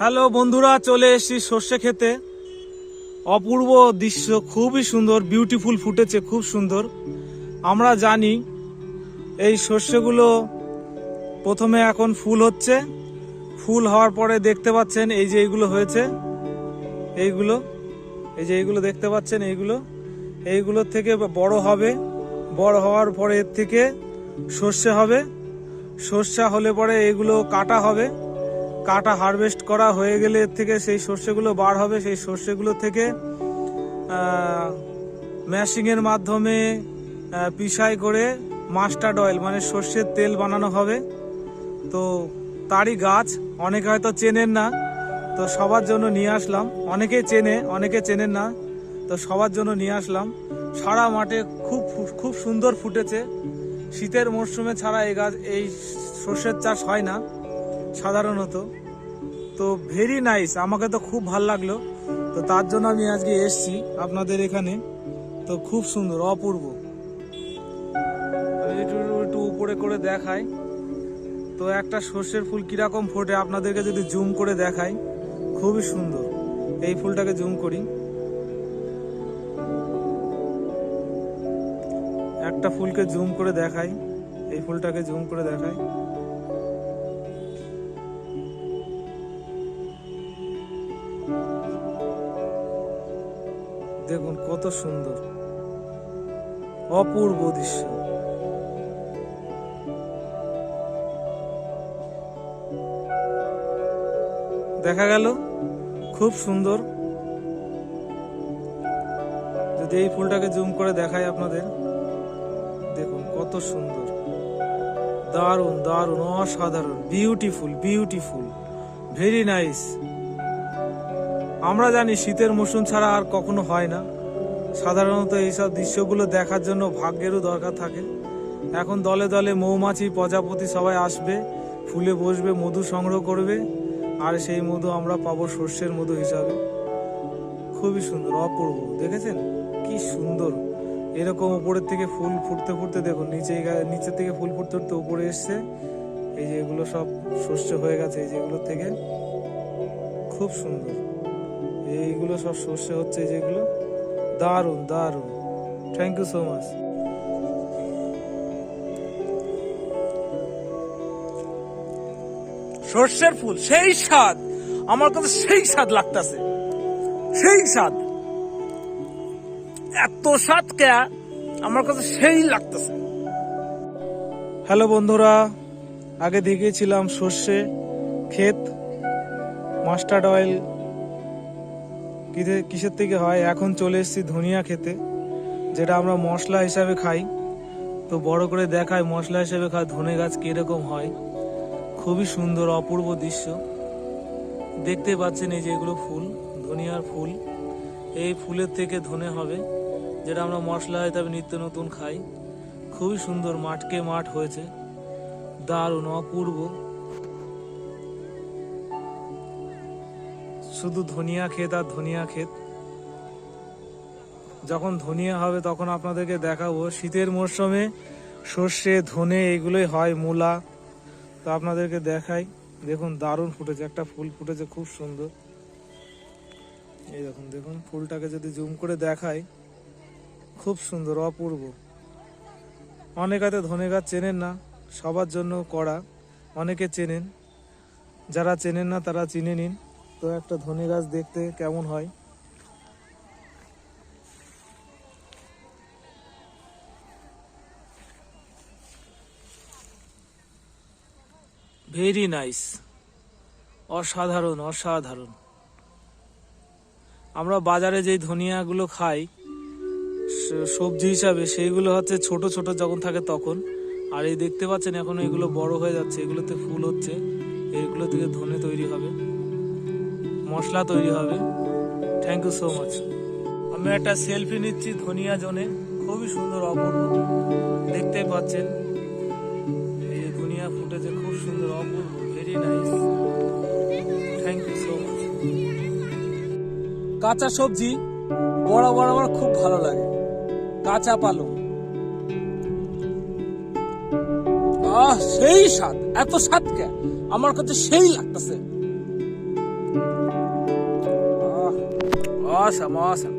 Hello বন্ধুরা, চলে এসেছি সর্ষে খেতে। অপূর্ব দৃশ্য, খুবই সুন্দর বিউটিফুল ফুটেছে খুব সুন্দর। আমরা জানি এই শস্যগুলো প্রথমে এখন ফুল হচ্ছে। ফুল হওয়ার পরে দেখতে পাচ্ছেন এই যে এইগুলো হয়েছে। এইগুলো, এই যে এইগুলো দেখতে পাচ্ছেন এইগুলো। এইগুলো থেকে বড় হবে। বড় হওয়ার পরে এর থেকে সর্ষে হবে। সর্ষা হলে পরে এগুলো কাটা হবে। কাটা হারভেস্ট করা হয়ে গেলে থেকে সেই সর্ষেগুলো বার হবে। সেই সর্ষেগুলো থেকে ম্যাশিংয়ের মাধ্যমে পিসাই করে মাস্টার্ড অয়েল মানে সর্ষের তেল বানানো হবে। তো তারই গাছ, অনেকে হয়তো চেনেন না, তো সবার জন্য নিয়ে আসলাম। অনেকে চেনে, অনেকে চেনেন না, তো সবার জন্য নিয়ে আসলাম। সারা মাঠে খুব খুব সুন্দর ফুটেছে। শীতের মরশুমে ছাড়া এই গাছ, এই সর্ষের চাষ হয় না। সাধারণত। তো ভেরি নাইস আমাকে তো খুব ভালো লাগল। তো তার জন্য আমি আজকে এসছি আপনাদের এখানে। তো খুব সুন্দর, অপূর্ব। একটু একটু উপরে করে দেখাই। তো একটা সর্ষের ফুল কীরকম ফোটে, আপনাদেরকে যদি জুম করে দেখাই। খুবই সুন্দর। এই ফুলটাকে জুম করি। একটা ফুলকে জুম করে দেখাই। এই ফুলটাকে জুম করে দেখাই। দেখুন কত সুন্দর। অপূর্ব দৃশ্য। দেখা গেল, খুব সুন্দর। যদি এই ফুলটাকে জুম করে দেখাই আপনাদের, দেখুন কত সুন্দর। দারুণ দারুণ, অসাধারণ বিউটিফুল বিউটিফুল ভেরি নাইস আমরা জানি শীতের মৌসুম ছাড়া আর কখনো হয় না। সাধারণত এইসব দৃশ্যগুলো দেখার জন্য ভাগ্যেরও দরকার থাকে। এখন দলে দলে মৌমাছি, প্রজাপতি সবাই আসবে, ফুলে বসবে, মধু সংগ্রহ করবে, আর সেই মধু আমরা পাবো সর্ষের মধু হিসাবে। খুবই সুন্দর, অপূর্ব, দেখেছেন? কি সুন্দর। এরকম উপরের থেকে ফুল ফুটতে ফুটতে দেখুন, নিচে নিচের থেকে ফুল ফুটতে ফুটতে উপরে এসছে। এই যে এগুলো সব শস্য হয়ে গেছে, এই যেগুলো থেকে। খুব সুন্দর। এইগুলো সব সর্ষে হচ্ছে যেগুলো। দারুণ দারুণ। থ্যাংক ইউ সো মাচ সর্ষের ফুল সেই স্বাদ। আমার কাছে সেই স্বাদ লাগতেছে। সেই স্বাদ। এত স্বাদ কে আমার কাছে সেই লাগতেছে। হ্যালো বন্ধুরা আগে দেখিয়েছিলাম সর্ষে ক্ষেত মাস্টার্ড অয়েল কিসের থেকে হয়? এখন চলে এসেছি ধনিয়া খেতে, যেটা আমরা মশলা হিসাবে খাই। তো বড় করে দেখায় মশলা হিসাবে খায় ধনে গাছ কীরকম হয়। খুবই সুন্দর, অপূর্ব দৃশ্য। দেখতে পাচ্ছেন এই যে এগুলো ফুল, ধনিয়ার ফুল। এই ফুলের থেকে ধনে হবে, যেটা আমরা মশলা হিসাবে নিত্য নতুন খাই। খুবই সুন্দর, মাঠকে মাঠ হয়েছে। দারুণ, অপূর্ব। শুধু ধনিয়া ক্ষেত আর ধনিয়া ক্ষেত। যখন ধনিয়া হবে তখন আপনাদেরকে দেখাবো, শীতের মরশুমে সর্ষে, ধনে এগুলোই হয় মূলা। তো আপনাদেরকে দেখাই। দেখুন, দারুণ ফুটেছে, একটা ফুল ফুটেছে, খুব সুন্দর। এই দেখুন দেখুন, ফুলটাকে যদি জুম করে দেখাই, খুব সুন্দর, অপূর্ব। অনেক হাতে ধনে গাছ চেনেন না, সবার জন্য করা অনেকে চেনেন। যারা চেনেন না, তারা চিনে নিন। তো একটা ধনে গাছ দেখতে কেমন হয়? ভেরি নাইস অসাধারণ অসাধারণ। আমরা বাজারে যেই ধনিয়াগুলো খাই সবজি হিসাবে সেইগুলো হচ্ছে ছোট ছোট যখন থাকে তখন। আর এই দেখতে পাচ্ছেন এখন এগুলো বড় হয়ে যাচ্ছে, এগুলোতে ফুল হচ্ছে, এগুলো থেকে ধনে তৈরি হবে। মশলা তৈরি হবে। থ্যাংক ইউ সো মাচ আমি একটা সেলফি নিচ্ছি ধনিয়া জনে খুবই সুন্দর, অপূর্ব। দেখতে পাচ্ছেন? এই যে ধনিয়া ফুটেছে, খুব সুন্দর, অপূর্ব। Very nice thank you so much কাঁচা সবজি বড় বড় আমার খুব ভালো লাগে। কাঁচা পালং। আহ, সেই স্বাদ। এত স্বাদ কে? আমার কাছে সেই লাগতেছে। hermosa, hermosa.